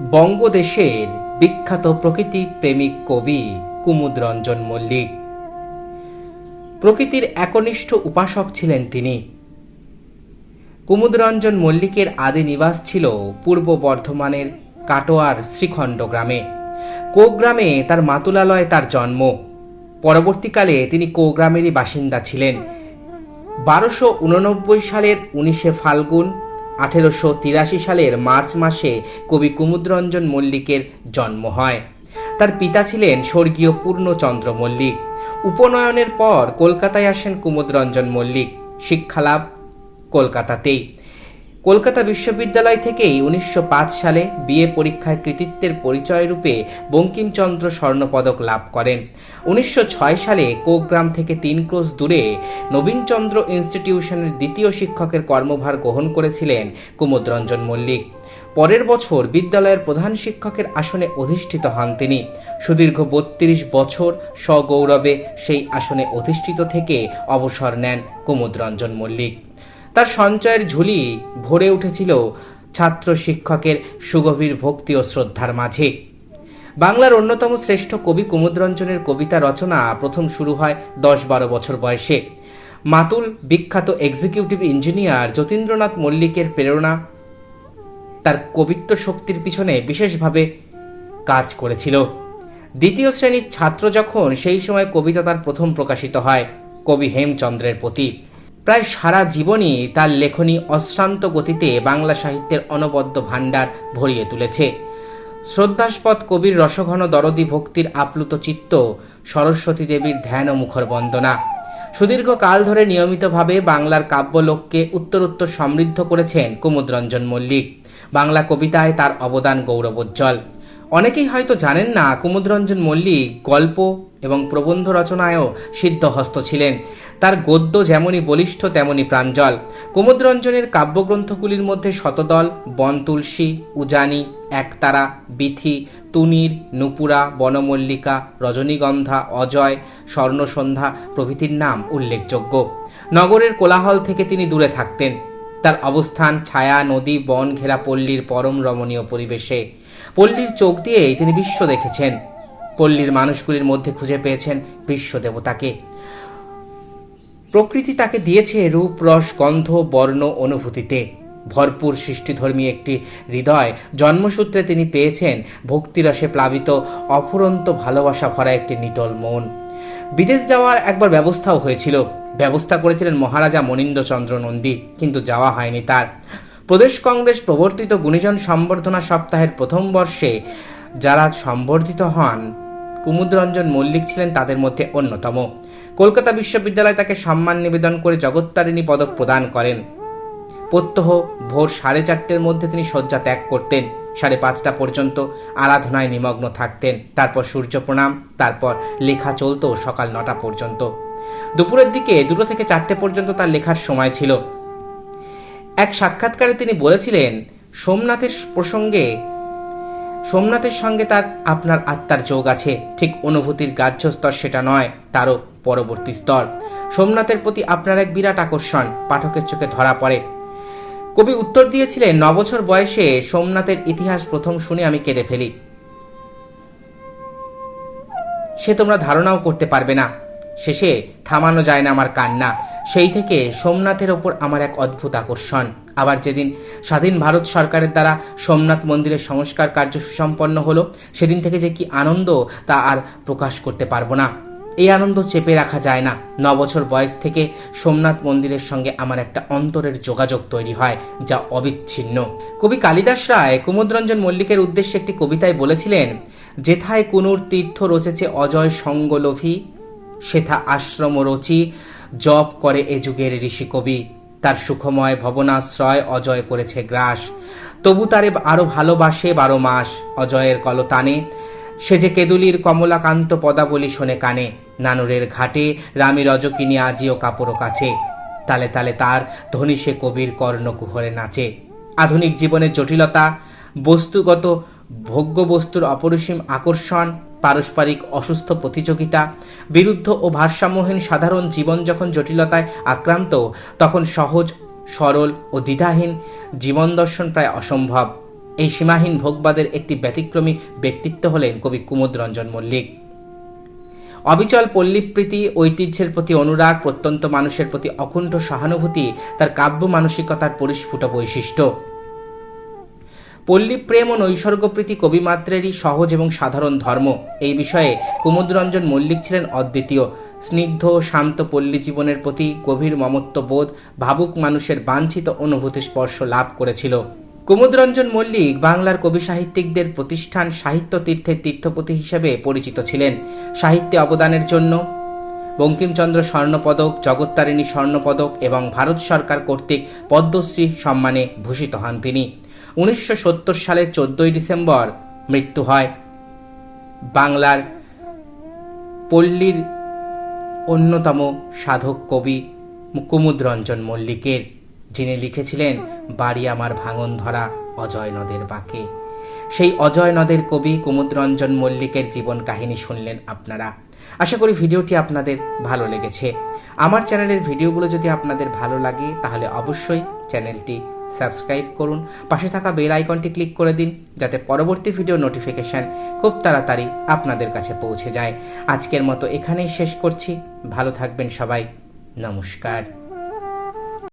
বঙ্গদেশের বিখ্যাত প্রকৃতি প্রেমিক কবি কুমুদরঞ্জন মল্লিক। প্রকৃতির একনিষ্ঠ উপাসক ছিলেন তিনি। কুমুদরঞ্জন মল্লিকের আদি নিবাস ছিল পূর্ব বর্ধমানের কাটোয়ার শ্রীখণ্ড গ্রামে। কোগ্রামে তার মাতুলালয়ে তার জন্ম। পরবর্তীকালে তিনি কোগ্রামেরই বাসিন্দা ছিলেন। বারোশো উননব্বই সালের উনিশে ফাল্গুন আঠেরোশো তিরাশি সালের মার্চ মাসে কবি কুমুদরঞ্জন মল্লিকের জন্ম হয়। তার পিতা ছিলেন স্বর্গীয় পূর্ণচন্দ্র মল্লিক। উপনয়নের পর কলকাতায় আসেন কুমুদরঞ্জন মল্লিক। শিক্ষালাভ কলকাতাতেই। কলকাতা বিশ্ববিদ্যালয় থেকেই উনিশশো পাঁচ সালে বিএ পরীক্ষায় কৃতিত্বের পরিচয় রূপে বঙ্কিমচন্দ্র স্বর্ণপদক লাভ করেন। উনিশশো ছয় সালে কোগ্রাম থেকে তিন ক্রোশ দূরে নবীনচন্দ্র ইনস্টিটিউশনের দ্বিতীয় শিক্ষকের কর্মভার গ্রহণ করেছিলেন কুমুদরঞ্জন মল্লিক। পরের বছর বিদ্যালয়ের প্রধান শিক্ষকের আসনে অধিষ্ঠিত হন তিনি। সুদীর্ঘ বত্রিশ বছর সগৌরবে সেই আসনে অধিষ্ঠিত থেকে অবসর নেন কুমুদরঞ্জন মল্লিক। সঞ্চয়ের ঝুলি ভরে উঠেছিল ছাত্র শিক্ষকের সুগভীর ভক্তি ও শ্রদ্ধার মাঝে। বাংলার অন্যতম শ্রেষ্ঠ কবি কুমুদরঞ্জনের কবিতা রচনা প্রথম শুরু হয় দশ বারো বছর বয়সে। মাতুল বিখ্যাত এক্সিকিউটিভ ইঞ্জিনিয়ার যতীন্দ্রনাথ মল্লিকের প্রেরণা তার কবিত্ব শক্তির পিছনে বিশেষভাবে কাজ করেছিল। দ্বিতীয় শ্রেণির ছাত্র যখন সেই সময় কবিতা তার প্রথম প্রকাশিত হয় কবি হেমচন্দ্রের প্রতি। প্রায় সারা জীবনই তার লেখনী অশ্রান্ত গতিতে বাংলা সাহিত্যের অনবদ্য ভাণ্ডার ভরিয়ে তুলেছে। শ্রদ্ধাস্পদ কবির রসঘন দরদি ভক্তির আপ্লুত চিত্ত সরস্বতী দেবীর ধ্যান ও মুখর বন্দনা। সুদীর্ঘ কাল ধরে নিয়মিতভাবে বাংলার কাব্যলোককে উত্তরোত্তর সমৃদ্ধ করেছেন কুমুদরঞ্জন মল্লিক। বাংলা কবিতায় তার অবদান গৌরবোজ্জ্বল। অনেকেই হয়তো জানেন না কুমুদরঞ্জন মল্লিক গল্প এবং প্রবন্ধ রচনায়ও সিদ্ধহস্ত ছিলেন। তার গদ্য যেমনই বলিষ্ঠ, তেমনই প্রাঞ্জল। কুমুদরঞ্জনের কাব্যগ্রন্থগুলির মধ্যে শতদল, বন তুলসী, উজানি, একতারা, বিথি, তুনির, নুপুরা, বনমল্লিকা, রজনীগন্ধা, অজয়, স্বর্ণসন্ধ্যা প্রভৃতির নাম উল্লেখযোগ্য। নগরের কোলাহল থেকে তিনি দূরে থাকতেন। তার অবস্থান, ছায়া, নদী, বন, ঘেরা পল্লীর পরম রমণীয় পরিবেশে। পল্লীর চোখ দিয়েই তিনি বিশ্ব দেখেছেন। পল্লীর মানুষগুলির মধ্যে খুঁজে পেয়েছেন বিশ্ব দেবতাকে। প্রকৃতি তাকে দিয়েছে রূপ, রস, গন্ধ, বর্ণ, অনুভূতিতে। ভরপুর সৃষ্টিধর্মী একটি হৃদয় জন্মসূত্রে তিনি পেয়েছেন। ভক্তিরসে প্লাবিত অফুরন্ত ভালোবাসা ভরা একটি নিটল মন। বিদেশ যাওয়ার একবার ব্যবস্থাও হয়েছিল। ব্যবস্থা করেছিলেন মহারাজা মনীন্দ্রচন্দ্র নন্দী, কিন্তু যাওয়া হয়নি তার। প্রদেশ কংগ্রেস প্রবর্তিত গুণীজন সম্বর্ধনা সপ্তাহের প্রথম বর্ষে যারা সম্বর্ধিত হন, কুমুদরঞ্জন মল্লিক ছিলেন তাদের মধ্যে অন্যতম। কলকাতা বিশ্ববিদ্যালয় তাকে সম্মান নিবেদন করে জগত্তারিণী পদক প্রদান করেন। প্রত্যহ ভোর সাড়ে চারটের মধ্যে তিনি শয্যা ত্যাগ করতেন। সাড়ে পাঁচটা পর্যন্ত আরাধনায় নিমগ্ন থাকতেন। তারপর সূর্য প্রণাম, তারপর লেখা চলত সকাল নটা পর্যন্ত। দুপুরের দিকে দুটো থেকে চারটে পর্যন্ত তার লেখার সময় ছিল। এক সাক্ষাৎকারে তিনি বলেছিলেন, সোমনাথের প্রসঙ্গে, সোমনাথের সঙ্গে তার আপনার আত্মার যোগ আছে। ঠিক অনুভূতির গ্রাহ্য স্তর সেটা নয়, তারও পরবর্তী স্তর। সোমনাথের প্রতি আপনার এক বিরাট আকর্ষণ। পাঠকের চোখে ধরা পড়ে। কবি উত্তর দিয়েছিলেন নবছর বয়সে সোমনাথের ইতিহাস প্রথম শুনে আমি কেঁদে ফেলি। সে তোমরা ধারণাও করতে পারবে না। শেষে থামানো যায় না আমার কান্না। সেই থেকে সোমনাথের ওপর আমার এক অদ্ভুত আকর্ষণ। আবার যেদিন স্বাধীন ভারত সরকারের দ্বারা সোমনাথ মন্দিরের সংস্কার কার্য সুসম্পন্ন হলো, সেদিন থেকে যে কি আনন্দ তা আর প্রকাশ করতে পারব না। এই আনন্দ চেপে রাখা যায় না। ন বছর বয়স থেকে সোমনাথ মন্দিরের সঙ্গে আমার একটা অন্তরের যোগাযোগ তৈরি হয়, যা অবিচ্ছিন্ন। কবি কালিদাস রায় কুমুদরঞ্জন মল্লিকের উদ্দেশ্যে একটি কবিতায় বলেছিলেন, যেথায় কুনুর তীর্থ রচেছে অজয় সঙ্গলোভী, সেথা আশ্রম রচি, জপ করে এ যুগের ঋষি কবি। তার সুখময় ভবনাশ্রয় অজয় করেছে গ্রাস। তবু তারে আরও ভালোবাসে বারো মাস, অজয়ের কলতানে সে যে কেদুলির কমলাকান্ত পদাবলী শোনে কানে, নানুরের ঘাটে রামি রজকিনী আজিও কাপড় কাছে। তালে তালে তার ধনী সে কবির কর্ণকুহরে নাচে। আধুনিক জীবনের জটিলতা, বস্তুগত ভোগ্য বস্তুর অপরিসীম আকর্ষণ, পারস্পরিক অসুস্থ প্রতিযোগিতা, বিরুদ্ধ ও ভারসাম্যহীন সাধারণ জীবন যখন জটিলতায় আক্রান্ত, তখন সহজ, সরল ও দ্বিধাহীন জীবন দর্শন প্রায় অসম্ভব। এই সীমাহীন ভোগবাদের একটি ব্যতিক্রমী ব্যক্তিত্ব হলেন কবি কুমুদ রঞ্জন মল্লিক। অবিচল পল্লীপ্রীতি, ঐতিহ্যের প্রতি অনুরাগ, প্রত্যন্ত মানুষের প্রতি অকুণ্ঠ সহানুভূতি তার কাব্য মানসিকতার পরিস্ফুট বৈশিষ্ট্য। পল্লী প্রেম ও নৈসর্গপ্রীতি কবিমাত্রেরই সহজ এবং সাধারণ ধর্ম। এই বিষয়ে কুমুদরঞ্জন মল্লিক ছিলেন অদ্বিতীয়। স্নিগ্ধ, শান্ত পল্লী জীবনের প্রতি গভীর মমত্ববোধ, ভাবুক মানুষের বাঞ্ছিত অনুভূতি স্পর্শ লাভ করেছিল। কুমুদরঞ্জন মল্লিক বাংলার কবি সাহিত্যিকদের প্রতিষ্ঠান সাহিত্য তীর্থের তীর্থপতি হিসেবে পরিচিত ছিলেন। সাহিত্যে অবদানের জন্য বঙ্কিমচন্দ্র স্বর্ণপদক, জগত্তারিণী স্বর্ণপদক এবং ভারত সরকার কর্তৃক পদ্মশ্রী সম্মানে ভূষিত হন তিনি। উনিশশো সত্তর সালের চোদ্দই ডিসেম্বর মৃত্যু হয়। বাংলার পল্লীর অন্যতম সাধক কবি কুমুদরঞ্জন মল্লিকের। যিনি লিখেছিলেন, বাড়ি আমার ভাঙন ধরা অজয় নদের বাঁকে। সেই অজয় নদের কবি কুমুদরঞ্জন মল্লিকের জীবন কাহিনী শুনলেন আপনারা। আশা করি ভিডিওটি আপনাদের ভালো লেগেছে। আমার চ্যানেলের ভিডিওগুলো যদি আপনাদের ভালো লাগে, তাহলে অবশ্যই চ্যানেলটি সাবস্ক্রাইব করুন। পাশে থাকা বেল আইকনটি ক্লিক করে দিন, যাতে পরবর্তী ভিডিও নোটিফিকেশন খুব তাড়াতাড়ি আপনাদের কাছে পৌঁছে যায়। আজকের মতো এখানেই শেষ করছি। ভালো থাকবেন সবাই। নমস্কার।